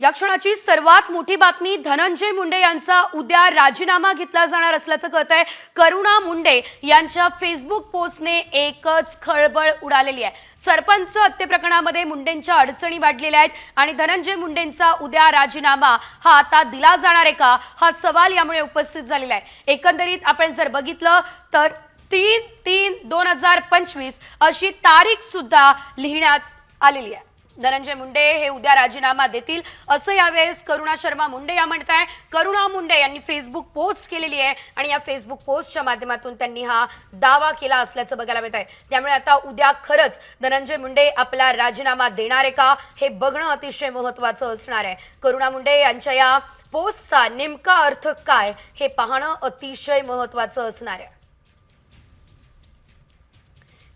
या क्षणाची सर्वात मोठी बातमी धनंजय मुंडे यांचा उद्या राजीनामा घेतला जाणार असल्याचं कळत आहे करुणा मुंडे यांच्या फेसबुक पोस्टने एकच खळबळ उडालेली आहे. सरपंच हत्येप्रकरणामध्ये मुंडेंच्या अडचणी वाढलेल्या आहेत आणि धनंजय मुंडेंचा उद्या राजीनामा हा आता दिला जाणार आहे का? हा सवाल यामुळे उपस्थित झालेला आहे. एकंदरीत आपण जर बघितलं तर तीन तीन दोन हजार पंचवीस अशी तारीख सुद्धा लिहिण्यात आलेली आहे. धनंजय मुंडे हे उद्या राजीनामा देतील. असं यावेळेस करुणा शर्मा मुंडे या म्हणत आहे करुणा मुंडे यांनी फेसबुक पोस्ट केलेली आहे आणि या फेसबुक पोस्टच्या माध्यमातून त्यांनी हा दावा केला असल्याचं बघायला मिळत आहे त्यामुळे आता उद्या खरंच धनंजय मुंडे आपला राजीनामा देणार आहे का हे बघणं अतिशय महत्वाचं असणार आहे. करुणा मुंडे यांच्या या पोस्टचा नेमका अर्थ काय हे पाहणं अतिशय महत्वाचं असणार आहे.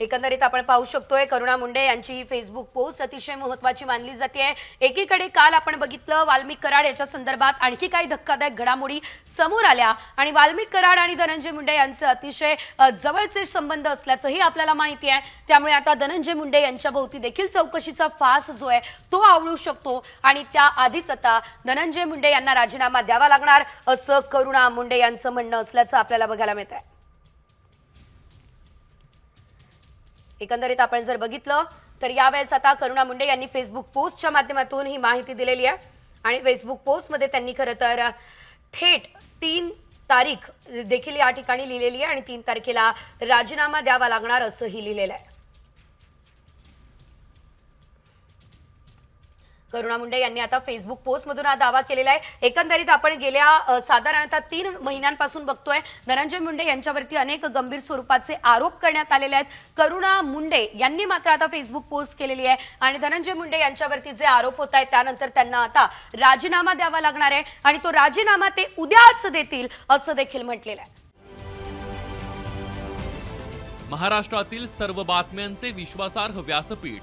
एकंदरीत आपण पाहू शकतोय करुणा मुंडे यांची ही फेसबुक पोस्ट अतिशय महत्वाची मानली जाते. एकीकडे काल आपण बघितलं वाल्मिक कराड याच्या संदर्भात आणखी काही धक्कादायक घडामोडी समोर आल्या. आणि वाल्मिक कराड आणि धनंजय मुंडे यांचे अतिशय जवळचे संबंध असल्याचंही आपल्याला माहिती आहे. त्यामुळे आता धनंजय मुंडे यांच्या भोवती देखील चौकशीचा फास जो आहे तो आवळू शकतो. आणि त्या आधीच आता धनंजय मुंडे यांना राजीनामा द्यावा लागणार असं करुणा मुंडे यांचं म्हणणं असल्याचं आपल्याला बघायला मिळत आहे एकंदरीत आपण जर बघितलं तर यावेळेस आता करुणा मुंडे यांनी फेसबुक पोस्टच्या माध्यमातून ही माहिती दिलेली आहे. आणि फेसबुक पोस्टमध्ये त्यांनी खरं तर थेट तीन तारीख देखील या ठिकाणी लिहिलेली आहे आणि तीन तारखेला राजीनामा द्यावा लागणार असंही लिहिलेलं आहे. करुणा मुंडे यांनी आता फेसबुक पोस्टमधून हा दावा केलेला आहे. एकंदरीत आपण गेल्या साधारणतः तीन महिन्यांपासून बघतोय धनंजय मुंडे यांच्यावरती अनेक गंभीर स्वरूपाचे आरोप करण्यात आलेले आहेत. करुणा मुंडे यांनी मात्र आता फेसबुक पोस्ट केलेली आहे आणि धनंजय मुंडे यांच्यावरती जे आरोप होत आहेत त्यानंतर त्यांना आता राजीनामा द्यावा लागणार आहे आणि तो राजीनामा ते उद्याच देतील असं देखील म्हटलेलं आहे. महाराष्ट्रातील सर्व बातम्यांचे विश्वासार्ह व्यासपीठ